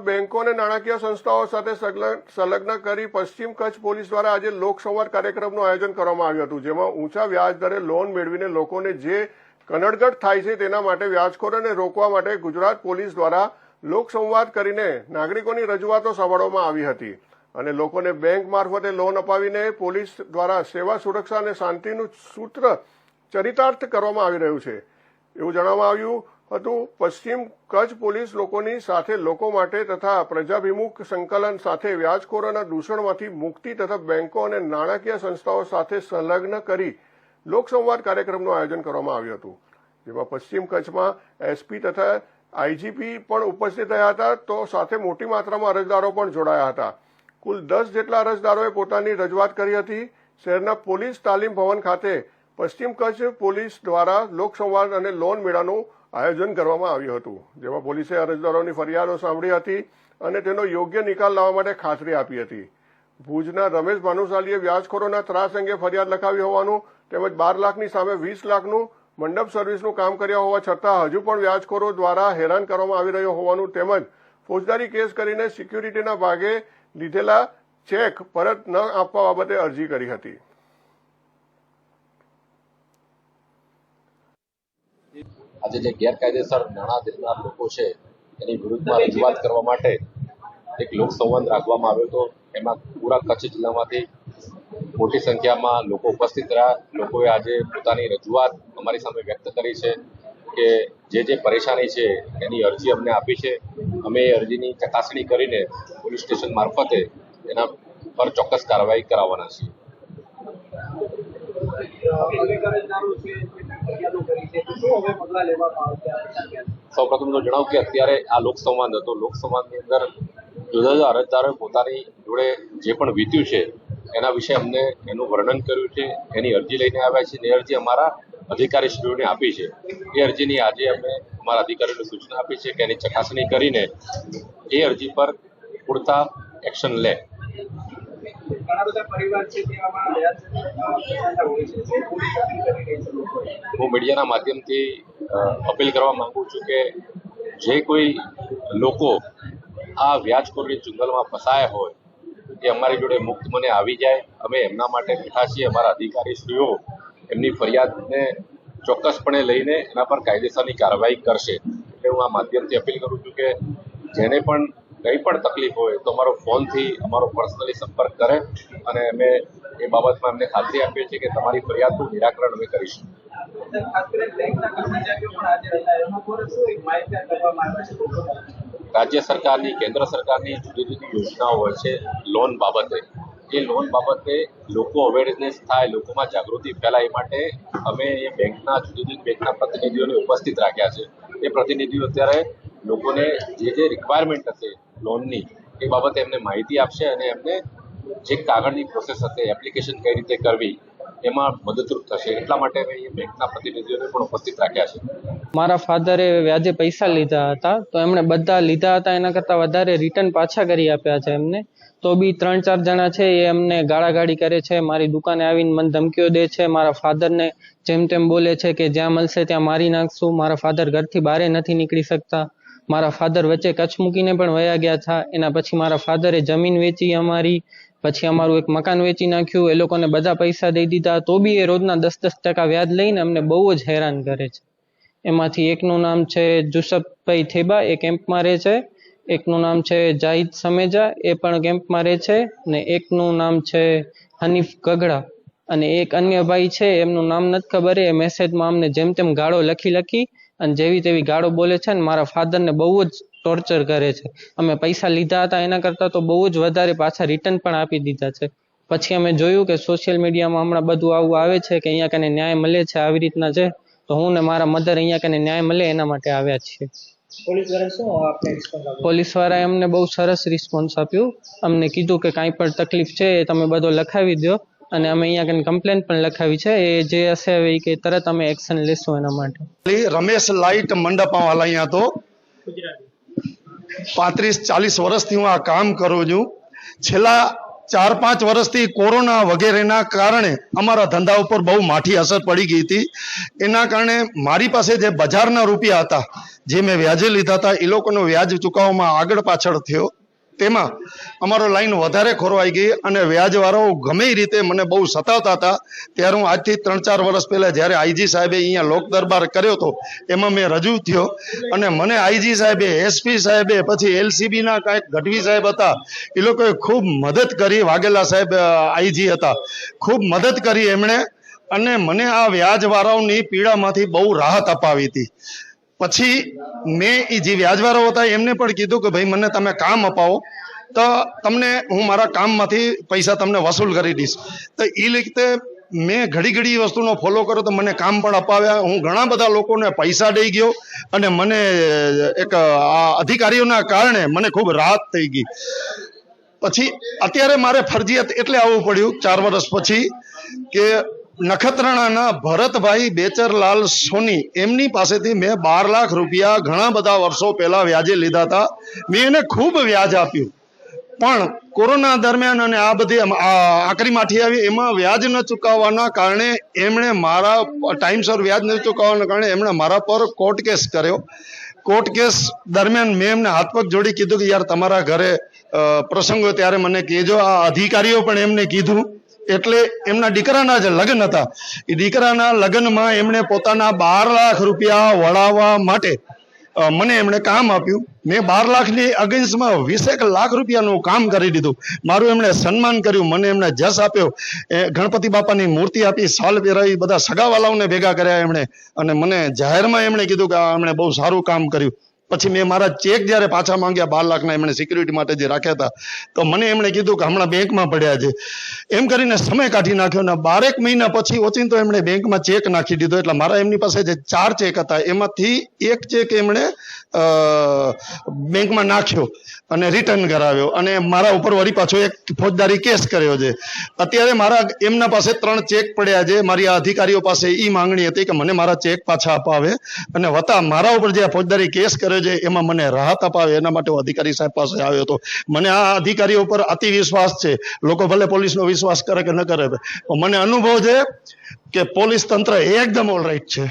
બેંકો અને નાણાકીય સંસ્થાઓ સાથે સંલગ્ન કરી પશ્ચિમ કચ્છ પોલીસ દ્વારા આજે લોકસંવાદ કાર્યક્રમનું આયોજન કરવામાં આવ્યું હતું, જેમાં ઊંચા વ્યાજ દરે લોન મેળવીને લોકોને જે કનડગટ થાય છે તેના માટે વ્યાજખોરોને રોકવા માટે ગુજરાત પોલીસ દ્વારા લોકસંવાદ કરીને નાગરિકોની રજૂઆતો સાંભળવામાં આવી હતી. અને લોકોને બેંક મારફતે લોન અપાવીને પોલીસ દ્વારા સેવા સુરક્ષા અને શાંતિનું સૂત્ર ચરિતાર્થ કરવામાં આવી રહ્યું છે. એવું જણાવવામાં આવ્યું હતું. પશ્ચિમ કચ્છ પોલીસ લોકોની સાથે લોકો માટે તથા પ્રજાભિમુખ સંકલન સાથે વ્યાજખોરોના દૂષણમાંથી મુક્તિ તથા બેંકો અને નાણાકીય સંસ્થાઓ સાથે સંલગ્ન કરી લોકસંવાદ કાર્યક્રમનું આયોજન કરવામાં આવ્યું હતું. જેમાં પશ્ચિમ કચ્છમાં એસપી તથા આઈજીપી પણ ઉપસ્થિત રહ્યા હતા, તો સાથે મોટી માત્રામાં અરજદારો પણ જોડાયા હતા. કુલ દસ જેટલા અરજદારોએ પોતાની રજૂઆત કરી હતી. શહેરના પોલીસ તાલીમ ભવન ખાતે પશ્ચિમ કચ્છ પોલીસ દ્વારા લોકસંવાદ અને લોન મેળાનું આયોજન કરવામાં આવ્યું હતું, જેમાં પોલીસે અરજદારોની ફરિયાદો સાંભળી હતી અને તેનો યોગ્ય નિકાલ લાવવા માટે ખાતરી આપી હતી. ભુજના રમેશ ભાનુશાલીએ વ્યાજખોરોના ત્રાસ અંગે ફરિયાદ લખાવી હોવાનું તેમજ બાર લાખની સામે વીસ લાખનું મંડપ સર્વિસનું કામ કર્યા હોવા છતાં હજુ પણ વ્યાજખોરો દ્વારા હેરાન કરવામાં આવી રહ્યો હોવાનું તેમજ ફોજદારી કેસ કરીને સિક્યુરિટીના ભાગે લીધેલા ચેક પરત ન આપવા બાબતે અરજી કરી હતી. આજે જે ગેરકાયદેસર નાણાં દેનાર લોકો છે, એની વિરુદ્ધમાં રજૂઆત કરવા માટે એક લોકસંવાદ રાખવામાં આવ્યો હતો. એમાં પૂરા કચ્છ જિલ્લામાંથી મોટી સંખ્યામાં લોકો ઉપસ્થિત રહ્યા. લોકોએ આજે પોતાની રજૂઆત અમારી સામે વ્યક્ત કરી છે કે જે જે પરેશાની છે, એની અરજી અમને આપી છે. અમે એ અરજીની ચકાસણી કરીને પોલીસ સ્ટેશન મારફતે એના પર ચોક્કસ કાર્યવાહી કરાવવાના છીએ. સૌ પ્રથમ તો જણાવું કે અત્યારે આ લોકસંવાદ હતો. લોકસંવાદની અંદર જુદા જુદા અરજદારોએ પોતાની જોડે જે પણ વીત્યું છે, એના વિશે અમને એનું વર્ણન કર્યું છે, એની અરજી લઈને આવ્યા છે એ અરજી અમારા અધિકારીશ્રીઓને આપી છે. એ અરજીની આજે અમે અમારા અધિકારીઓને સૂચના આપી છે કે એની ચકાસણી કરીને એ અરજી પર પૂરતા એક્શન લે. હું મીડિયાના માધ્યમથી અપીલ કરવા માંગુ છું કે જે કોઈ લોકો આ વ્યાજખોરી જંગલમાં ફસાયા હોય, એ અમારી જોડે મુક્ત મને આવી જાય. અમે એમના માટે બેઠા છીએ, અમારા અધિકારીશ્રીઓ એમની ફરિયાદને ચોક્કસપણે લઈને એના પર કાયદેસરની કાર્યવાહી કરશે. એટલે હું આ માધ્યમથી અપીલ કરું છું કે જેને પણ કંઈ પણ તકલીફ હોય તો અમારો ફોનથી અમારો પર્સનલી સંપર્ક કરે અને અમે એ બાબતમાં એમને ખાતરી આપીએ છીએ કે તમારી ફરિયાદનું નિરાકરણ અમે કરીશું. રાજ્ય સરકારની કેન્દ્ર સરકારની જુદી જુદી યોજનાઓ હોય છે લોન બાબતે. એ લોન બાબતે લોકો અવેરનેસ થાય લોકોમાં જાગૃતિ ફેલાય એ માટે અમે એ બેંકના જુદી જુદી બેંકના પ્રતિનિધિઓને ઉપસ્થિત રાખ્યા છે. એ પ્રતિનિધિઓ અત્યારે લોકોને જે જે રિક્વાયરમેન્ટ હશે લોનની એ બાબતે એમને માહિતી આપશે અને એમને જે કાગળની પ્રોસેસ હશે એપ્લિકેશન કઈ રીતે કરવી, એમાં મદદરૂપ થશે. એટલા માટે અમે બેંકના પ્રતિનિધિઓને પણ ઉપસ્થિત રાખ્યા છે. મારા ફાધરે વ્યાજે પૈસા લીધા હતા, તો એમણે બધા લીધા હતા, એના કરતાં વધારે રિટર્ન પાછા કરી આપ્યા છે એમને. તો બી ત્રણ ચાર જણા છે, એ એમને ગાળાગાળી કરે છે, મારી દુકાને આવીને મને ધમકીઓ દે છે, મારા ફાધરને જેમ તેમ બોલે છે કે જ્યાં મળશે ત્યાં મારી નાખશું, મારા ફાધર ઘરથી બહાર નથી નીકળી શકતા. મારા ફાધર વચ્ચે કચ્છ મૂકીને પણ વયા ગયા હતા એના પછી મારા ફાધરે જમીન વેચી અમારી, પછી અમારું એક મકાન વેચી નાખ્યું. એ લોકોને બધા પૈસા દઈ દીધા. તો બી એ રોજના દસ દસ ટકા વ્યાજ લઈને અમને બહુ જ હેરાન કરે છે. એમાંથી એકનું નામ છે જુસફભાઈ થેબા. એ કેમ્પમાં રહે છે. એકનું નામ છે જાહિદ સમેજા. એ પણ કેમ્પમાં રહે છે. ને એકનું નામ છે હનીફ ગગડા. અને એક અન્ય ભાઈ છે. એમનું નામ નથી ખબર. એ મેસેજમાં અમને જેમ તેમ ગાળો લખી લખી અને જેવી તેવી ગાળો બોલે છે ને મારા ફાધરને બહુ જ ટોર્ચર કરે છે. અમે પૈસા લીધા હતા એના કરતાં તો બહુ જ વધારે પાછા રિટર્ન પણ આપી દીધા છે. પછી અમે જોયું કે સોશિયલ મીડિયામાં હમણાં બધું આવું આવે છે કે અહીંયા કને ન્યાય મળે છે આવી રીતના છે તો હું ને મારા મધર અહીંયા કને ન્યાય મળે એના માટે આવ્યા છીએ. પોલીસ વાળાએ અમને બહુ સરસ રિસ્પોન્સ આપ્યું. અમને કીધું કે કાંઈ પણ તકલીફ છે એ તમે બધો લખાવી દો અને અમે અહીંયા કને કમ્પ્લેન પણ લખાવી છે. એ જે હશે એ કે તરત અમે એક્શન લેશું એના માટે. રમેશ લાઇટ મંડપવાળા અહીંયા તો પાંત્રીસ ચાલીસ વર્ષથી હું આ કામ કરું છું. છેલ્લા ચાર પાંચ વર્ષથી કોરોના વગેરેના કારણે અમારા ધંધા ઉપર બહુ માઠી અસર પડી ગઈ હતી. એના કારણે મારી પાસે જે બજારના રૂપિયા હતા, જે મેં વ્યાજે લીધા હતા, એ લોકોનો વ્યાજ ચૂકવવામાં આગળ પાછળ થયો. તેમાં અમારો લાઈન વધારે ખોરવાઈ ગઈ અને વ્યાજવાળાઓ ગમે રીતે મને બહુ સતાવતા હતા. ત્યારે હું આજથી ત્રણ ચાર વર્ષ પહેલા જ્યારે આઈજી સાહેબે અહીંયા લોક દરબાર કર્યો હતો, એમાં મેં રજૂ થયો અને મને આઈજી સાહેબે, એસપી સાહેબે, પછી એલસીબીના કાંઈક ગઢવી સાહેબ હતા, એ લોકોએ ખૂબ મદદ કરી, વાઘેલા સાહેબ આઈજી હતા. ખૂબ મદદ કરી એમણે અને મને આ વ્યાજવાળાઓની પીડામાંથી બહુ રાહત અપાવી હતી. પછી મેં એ જે વ્યાજવાળાઓ હતા એમને પણ કીધું કે ભાઈ, મને તમે કામ અપાવો. તો તમને હું મારા કામમાંથી પૈસા તમને વસૂલ કરી દઈશ. તો એ રીતે મેં ઘડી ઘડી વસ્તુનો ફોલો કર્યો તો મને કામ પણ અપાવ્યા. હું ઘણા બધા લોકોને પૈસા દઈ ગયો અને મને એક, આ અધિકારીઓના કારણે મને ખૂબ રાહત થઈ ગઈ. પછી અત્યારે મારે ફરજિયાત એટલે આવવું પડ્યું, ચાર વર્ષ પછી, કે નખત્રાણાના ભરતભાઈ બેચરલાલ સોની, એમની પાસેથી મેં બાર લાખ રૂપિયા ઘણા બધા વર્ષો પહેલા વ્યાજે લીધા હતા. મેં એને ખૂબ વ્યાજ આપ્યું. પણ કોરોના દરમિયાન અને આ બધી આકરી માઠી આવી, એમાં વ્યાજ ન ચૂકવવાના કારણે એમણે મારા, ટાઈમસર વ્યાજ ન ચૂકવવાના કારણે એમણે મારા પર કોર્ટ કેસ કર્યો. કોર્ટ કેસ દરમિયાન મેં એમને હાથ પગ જોડી કીધું કે, યાર, તમારા ઘરે પ્રસંગો ત્યારે મને કહેજો. આ અધિકારીઓ પણ એમને કીધું. એટલે એમના દીકરાના જે લગ્ન હતા. એ દીકરાના લગ્નમાં એમણે પોતાના બાર લાખ રૂપિયા વળાવવા માટે મને એમણે કામ આપ્યું. મેં બાર લાખની અગેન્સ્ટમાં વીસેક લાખ રૂપિયાનું કામ કરી દીધું. મારું એમણે સન્માન કર્યું, મને એમણે જસ આપ્યો. એ ગણપતિ બાપાની મૂર્તિ આપી, સાલ પહેરાવી, બધા સગાવાલાઓને ભેગા કર્યા એમણે. અને મને જાહેરમાં એમણે કીધું કે એમણે બહુ સારું કામ કર્યું. પછી મેં મારા ચેક જ્યારે પાછા માંગ્યા બાર લાખના એમણે સિક્યુરિટી માટે જે રાખ્યા હતા, તો મને એમણે કીધું કે હમણાં બેંકમાં પડ્યા છે. એમ કરીને સમય કાઢી નાખ્યો ને બારેક મહિના પછી ઓચિંતો એમણે બેંકમાં ચેક નાખી દીધો. એટલે મારા એમની પાસે જે ચાર ચેક હતા, એમાંથી એક ચેક એમણે બેંકમાં નાખ્યો અને રિટર્ન કરાવ્યો. અને મારા ઉપર વળી પાછો એક ફોજદારી કેસ કર્યો છે. અત્યારે મારા એમના પાસે ત્રણ ચેક પડ્યા છે. મારી આ અધિકારીઓ પાસે એ માંગણી હતી કે મને મારા ચેક પાછા અપાવે. અને વતા મારા ઉપર જે ફોજદારી કેસ કર્યો છે એમાં મને રાહત અપાવે, એના માટે હું અધિકારી સાહેબ પાસે આવ્યો હતો. મને આ અધિકારીઓ પર અતિ વિશ્વાસ છે. લોકો ભલે પોલીસનો વિશ્વાસ કરે કે ન કરે મને અનુભવ છે કે પોલીસ તંત્ર એકદમ ઓલરાઈટ છે.